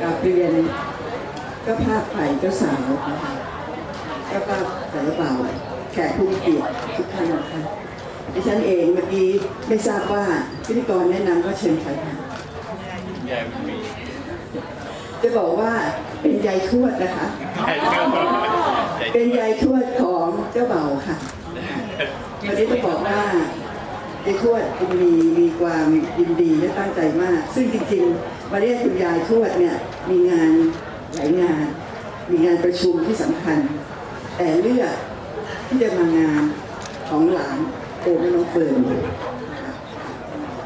กราบเรียนเจ้าภาพฝ่ายเจ้าสาวนะคะเจ้าภาพแต่ละบ่าวแขกผู้มีเกียรติทุกท่านนะคะดิฉันเองเมื่อกี้ไม่ทราบว่าพิธีกรแนะนำว่าเชิญใครคะจะบอกว่าเป็นยายทวดนะคะ เป็นยายทวดของเจ้าเบ่าค่ะวันนี้ต้องบอกว่ายายทวดมีมีความยินดีและตั้งใจมาก ซึ่งจริงๆ วันนี้คุณยายทวดเนี่ยมีงานหลายงาน มีงานประชุมที่สำคัญ แต่เลือกที่จะมางานของหลานโอมและน้องเฟิร์น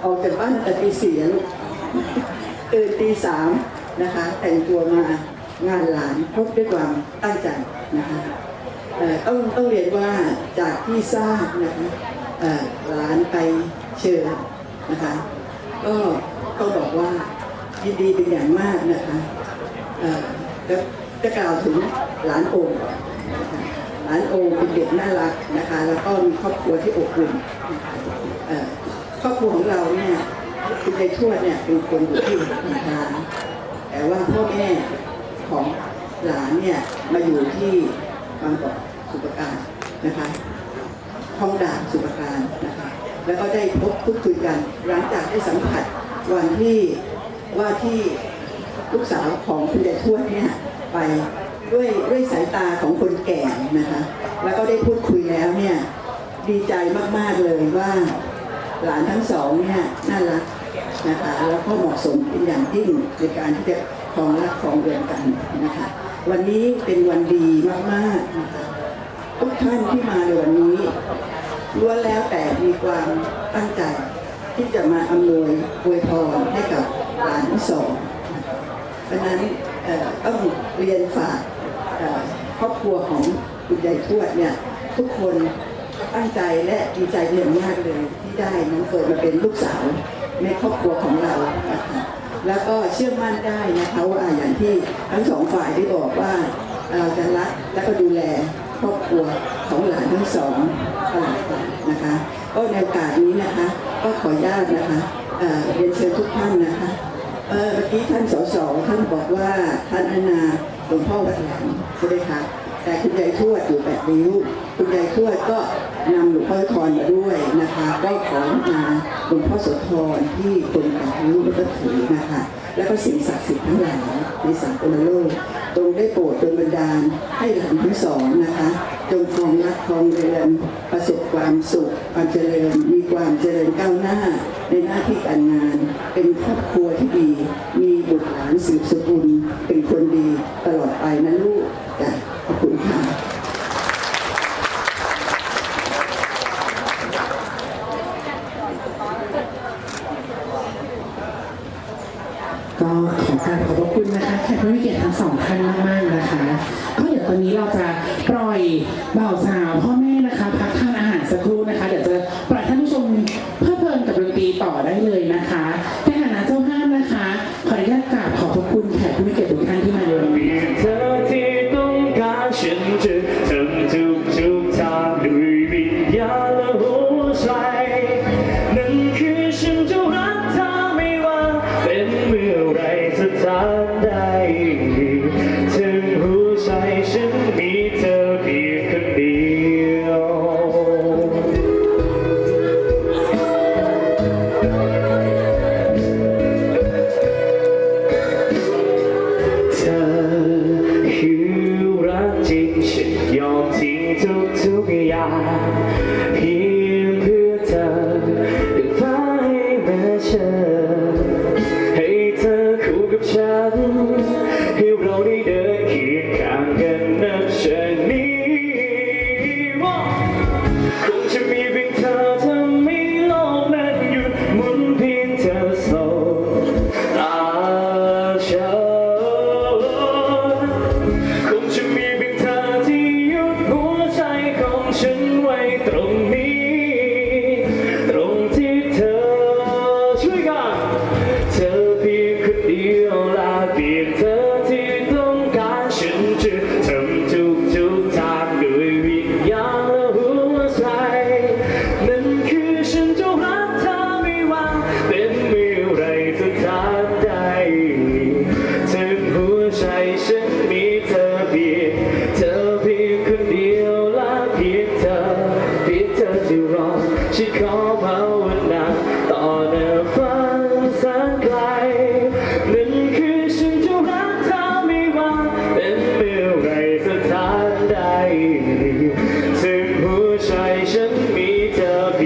ออกจากบ้านแต่ตีเสี่อะลูกตื่นตีสามนะคะ แต่งตัวมางานหลานพบด้วยความตั้งใจนะคะต้องต้องเรียนว่าจากที่ทราบนะคะหลานไปเชิญนะคะ ก็ก็บอกว่า ยินดีเป็นอย่างมากนะคะจะจะกล่าวถึงหลานโอมหลานโอมเป็นเด็กน่ารักนะคะ แล้วก็มีครอบครัวที่อบอุ่นครอบครัวของเราเนี่ยคุณยายทวดเนี่ยเป็นคนอยู่ที่พัทยาแต่ว่าพ่อแม่ของหลานเนี่ยมาอยู่ที่บางกอกสุปการนะคะห้องด่านสุปการนะคะ แล้วก็ได้พบพูดคุยกันหลังจากได้สัมผัสวันที่ ว่าที่ลูกสาวของคุณยายทวดเนี่ยไปด้วยด้วยสายตาของคนแก่นะคะ แล้วก็ได้พูดคุยแล้วเนี่ยดีใจมากๆเลยว่าหลานทั้งสองเนี่ยน่ารักนะคะแล้วก็เหมาะสมเป็นอย่างยิ่งในการที่จะครองรักครองเรือนกันนะคะ วันนี้เป็นวันดีมากๆนะคะทุกท่านที่มาในวันนี้ล้วนแล้วแต่มีความตั้งใจที่จะมาอำนวยอวยพรให้กับ หลานทั้งสองเพราะนั้นเอ่อต้องเรียนฝากครอบครัวของคุณยายทวดเนี่ยทุกคนตั้งใจและดีใจเป็นอย่างมากเลยที่ได้น้องเฟิร์นมาเป็นลูกสาวในครอบครัวของเรา แล้วก็เชื่อมั่นได้นะคะว่าอย่างที่ทั้งสองฝ่ายได้บอกว่าเราจะรักและก็ดูแลครอบครัวของหลานทั้งสองตลอดไปนะคะก็ในโอกาสนี้นะคะ ก็ขออนุญาตนะคะ เรียนเชิญทุกท่านนะคะเมื่อกี้ท่านสสท่านบอกว่าท่านอนาหลวงพ่อวัดหลังใช่ไหมคะแต่คุณยายทวดอยู่แบบนิ้วคุณยายทวดก็นำหลวงพ่อทอนมาด้วยนะคะก็ขอมาหลวงพ่อโสธรที่คนแบบนิ้วแล้วก็ถือนะคะ แล้วก็สิ่งศักดิ์สิทธิ์ทั้งหลายในสากลโลกตรงได้โปรดโดนบันดาลให้หลานทั้งสองนะคะจงครองรักครองเรือนประสบความสุขความเจริญมีความเจริญก้าวหน้า ในหน้าที่การงาน เป็นครอบครัวที่ดี มีบุตรหลานสืบสกุลเป็นคนดีตลอดไปนะลูกจ้ะ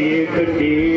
एक डी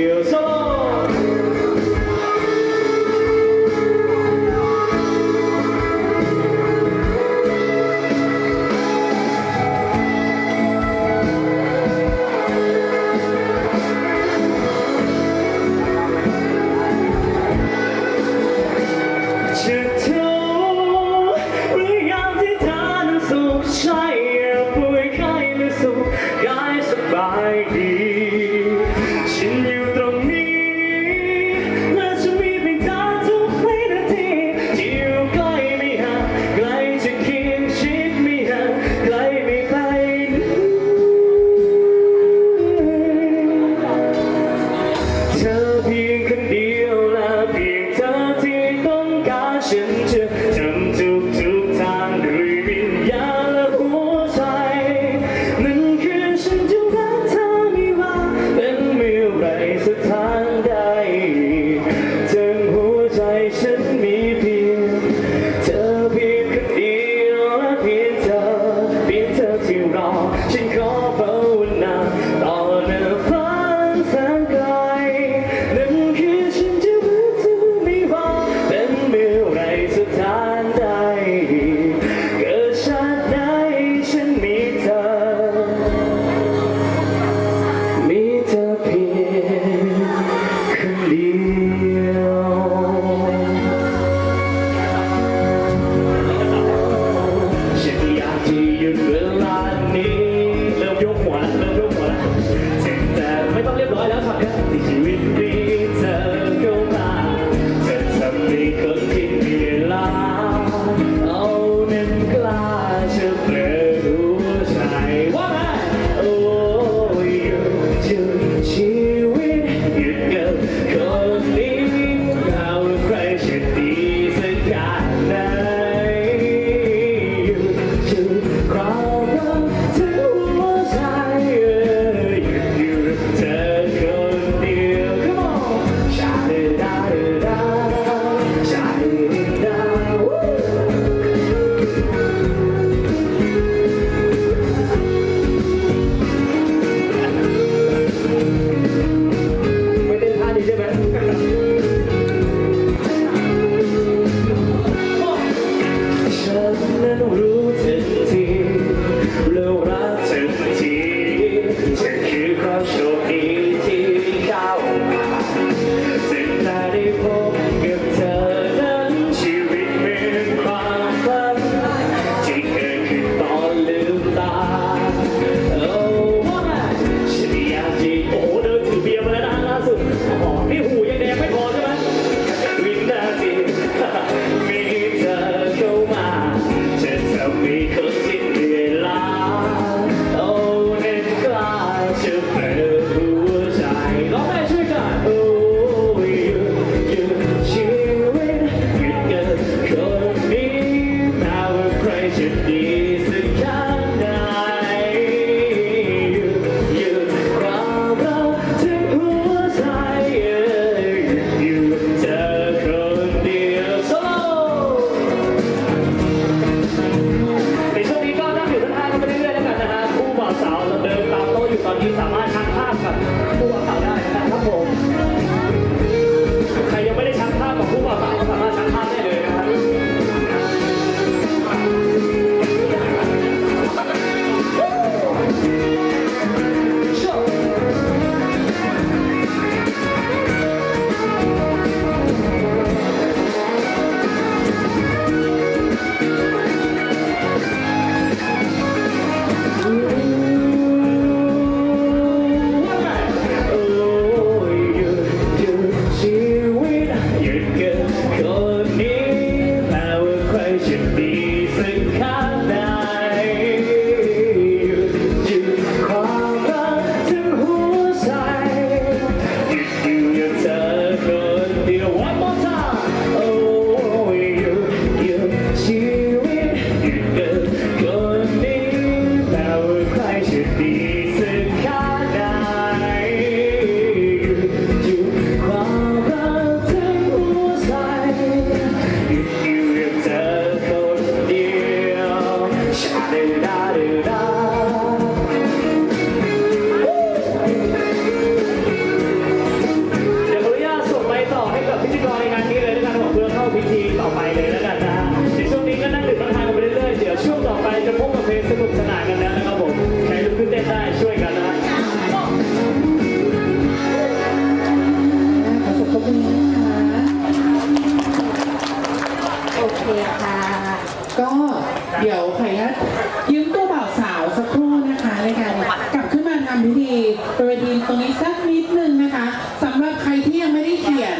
พิธีบริเวณตรงนี้สักนิดนึงนะคะสำหรับใครที่ยังไม่ได้เขียน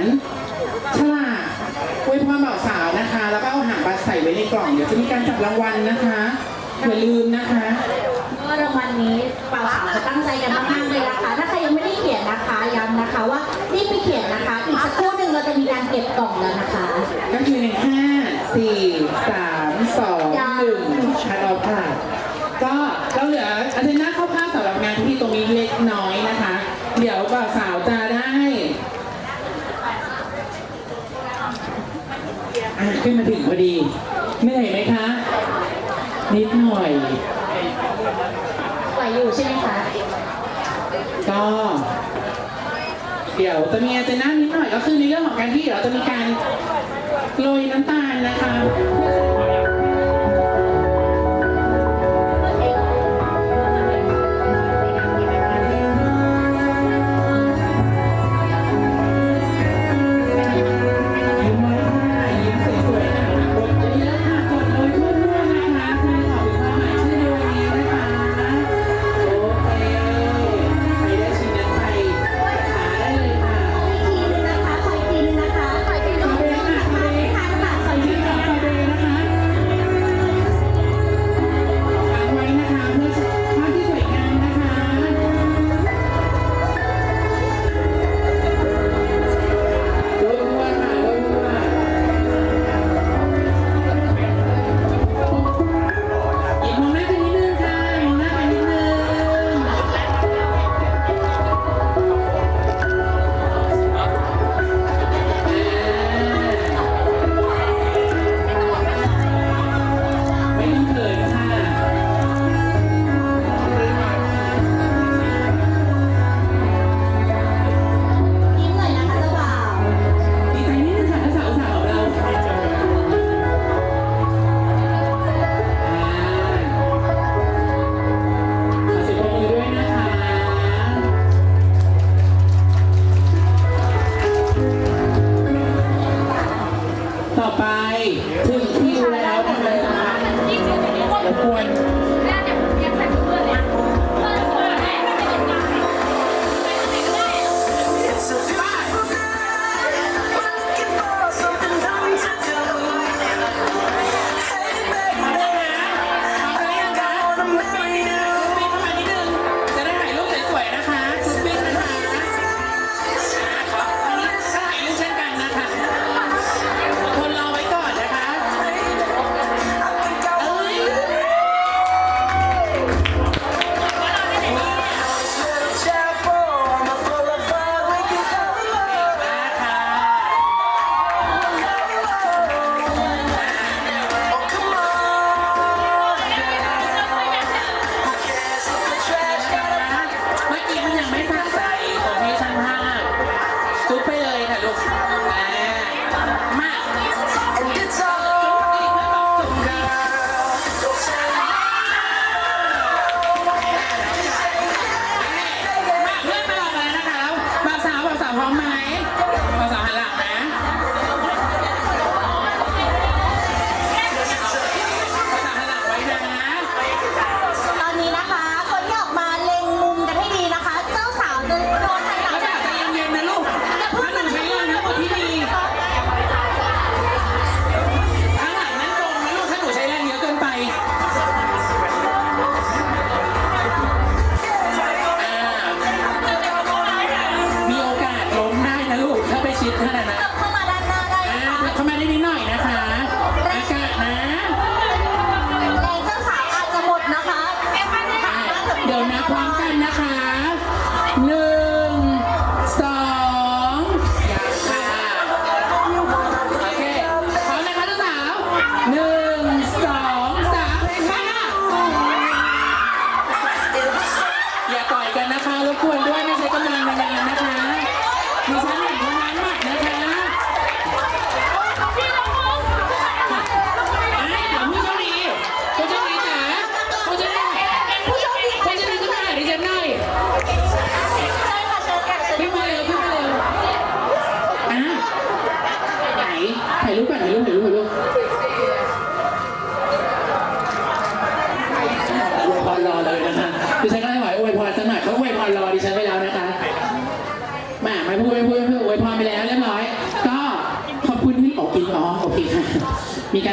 ฉลากอวยพรบ่าวสาวนะคะ แล้วก็เอาหางบัตรใส่ไว้ในกล่องเดี๋ยวจะมีการจับรางวัลนะคะอย่าลืมนะคะก็รางวัลนี้บ่าวสาวจะตั้งใจกันมากๆเลยนะคะ ถ้าใครยังไม่ได้เขียนนะคะย้ำนะคะว่ารีบไปเขียนนะคะ อีกสักครู่หนึ่งเราจะมีการเก็บกล่องแล้วนะคะ ก็คือในห้าสี่สามสองหนึ่งชัดออฟค่ะก็เราเหลืออันเทน่าเข้าภาพสำหรับงานที่ตรงนี้ เล็กน้อยนะคะ เดี๋ยวบ่าวสาวจะได้อะขึ้นมาถึงพอดีเหนื่อยไหมคะ นิดหน่อยไหวอยู่ใช่ไหมคะก็เดี๋ยวจะมีอาเจน่านิดหน่อยก็คือในเรื่องของการที่เดี๋ยวเราจะมีการโรยน้ำตาลนะคะ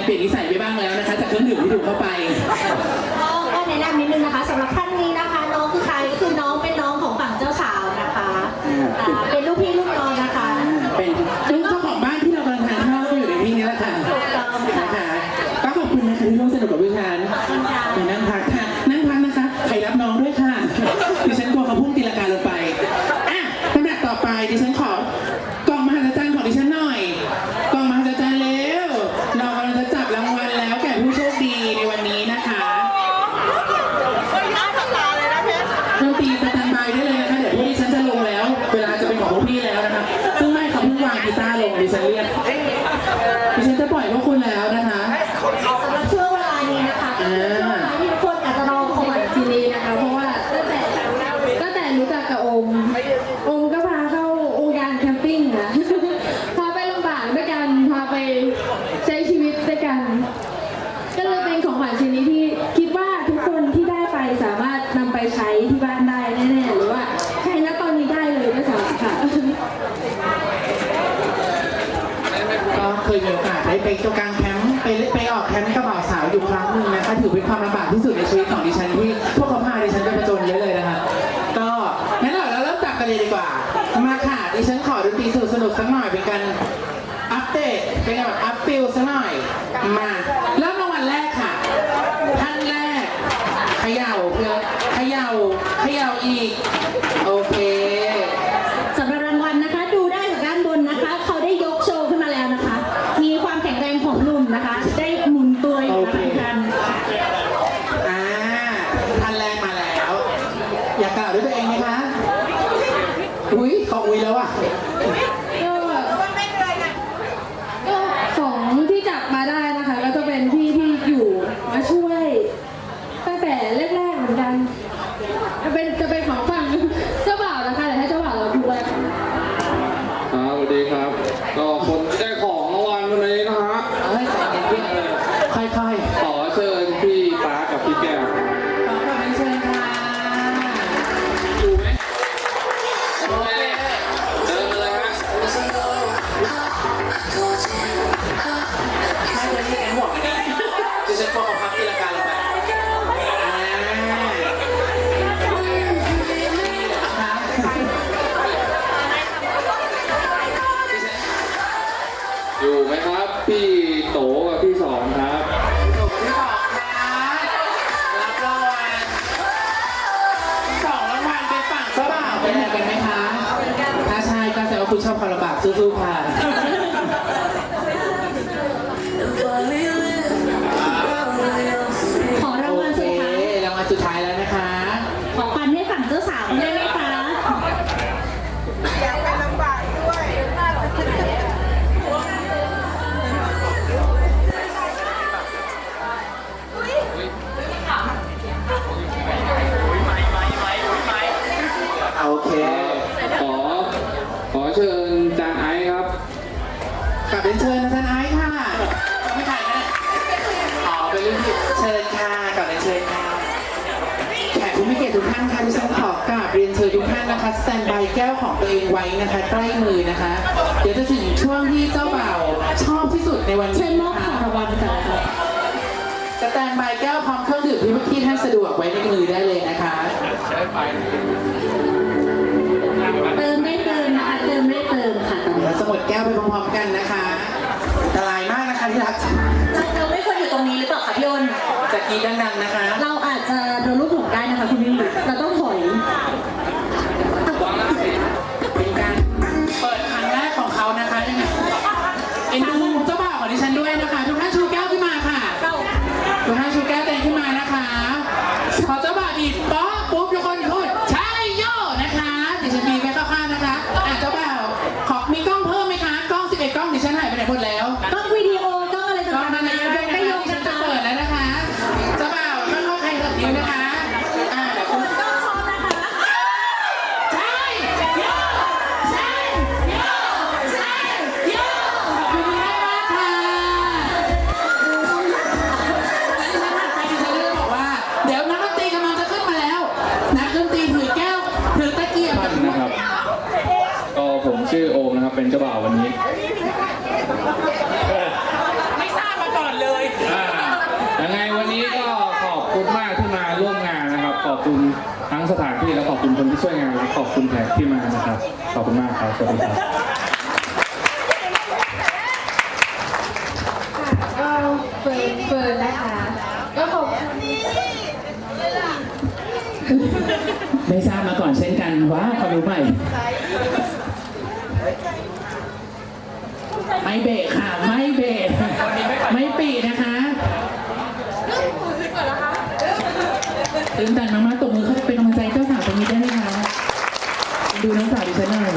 เปลี่ยนนิสัยไปบ้างแล้วนะคะ จากเครื่องดื่มที่ดูดเข้าไป ได้ไปตัวกลางแคมป์ไปไปออกแคมป์กระเป๋าสาวอยู่ครั้งหนึ่งนะคะถือเป็นความลำบากที่สุดในชีวิตของดิฉันที่พวกเขาพาดิฉันไปประจนเยอะเลยนะคะก็งั้นเราเริ่มจากกันเลยดีกว่า มาค่ะดิฉันขอดนตรีสนุกสนุกสักหน่อยเป็นการ อยากกล่าวด้วยตัวเองไหมคะ อุ้ยเขาอุ้ยแล้วอะ กับเรียนเชิญนะท่านไอซ์ค่ะ ไม่ถ่ายนะอ๋อเป็นเรื่องที่เชิญค่ะกับเรียนเชิญค่ะ แขกผู้มีเกียรติทุกท่านค่ะดิฉันขอกราบเรียนเชิญทุกท่านนะคะสแตนบายแก้วของตัวเองไว้นะคะใกล้มือนะคะ เดี๋ยวจะถึงช่วงที่เจ้าบ่าวชอบที่สุดในวันเช่นมอบของรางวัลกันนะคะสแตนบายแก้วพร้อมเครื่องดื่มที่พี่ท่านสะดวกไว้ในมือได้เลยนะคะ ใช้ไป สมุดแก้วไปพร้อมๆกันนะคะอันตรายมากนะคะที่รักเราไม่ควรอยู่ตรงนี้หรือเปล่าคะพี่อ้นจะกีดังๆนะคะ เราอาจจะโดนลูกหลงได้นะคะคุณวิวเราต้องถอย เป็นการเปิด ช่วยงานและขอบคุณแขกที่มานะครับ ขอบคุณมากครับ สวัสดีครับก็เฟิร์นเฟิร์นนะคะ ก็ขอบไม่ทราบมาก่อนเช่นกันว่าความรู้ใหม่ไม่เบรกค่ะ ไม่เบรกไม่ปีนะคะตื่นตันมากๆตบมือเขาเป็นกำลังใจเจ้าสาวตรงนี้ได้ไหมคะ ดูน้องสาวดิฉันหน่อย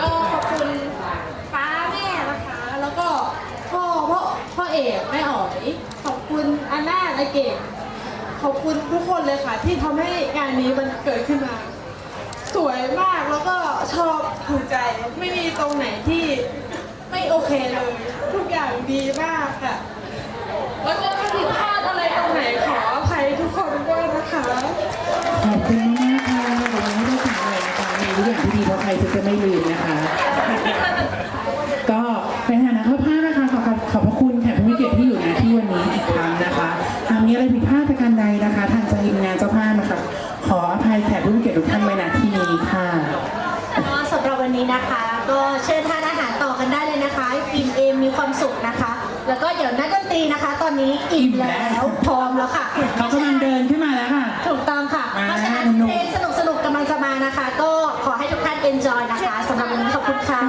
ก็ขอบคุณป้าแม่นะคะ แล้วก็พ่อพ่อพ่อเอกแม่อ๋อย ขอบคุณอาน่าและเก่ง ขอบคุณทุกคนเลยค่ะ ที่ทำให้งานนี้มันเกิดขึ้นมา สวยมากแล้วก็ชอบถูกใจ ไม่มีตรงไหนที่ไม่โอเคเลย ทุกอย่างดีมากค่ะ แล้วก็ถ้าผิดพลาดอะไรตรงไหนขออภัยทุกคนด้วยนะคะ ขอบคุณมากค่ะขอบคุณที่ได้ถามเลยนะคะมีทุกอย่างที่ดีเพราะใครจะไม่ลืมนะคะ นนี้นะคะ ก็เชิญทานอาหารต่อกันได้เลยนะคะอิ่มเอมมีความสุขนะคะ แล้วก็เดี๋ยวนักดนตรีนะคะ ตอนนี้อิ่มแล้วพร้อมแล้วค่ะเขากำลังเดินขึ้นมาแล้วค่ะ ถูกต้องค่ะมาเพราะฉะนั้นหนุ่มๆเพลงสนุกๆกำลังจะมานะคะ ก็ขอให้ทุกท่าน enjoy นะคะสำหรับวันนี้ขอบคุณค่ะ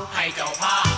นยา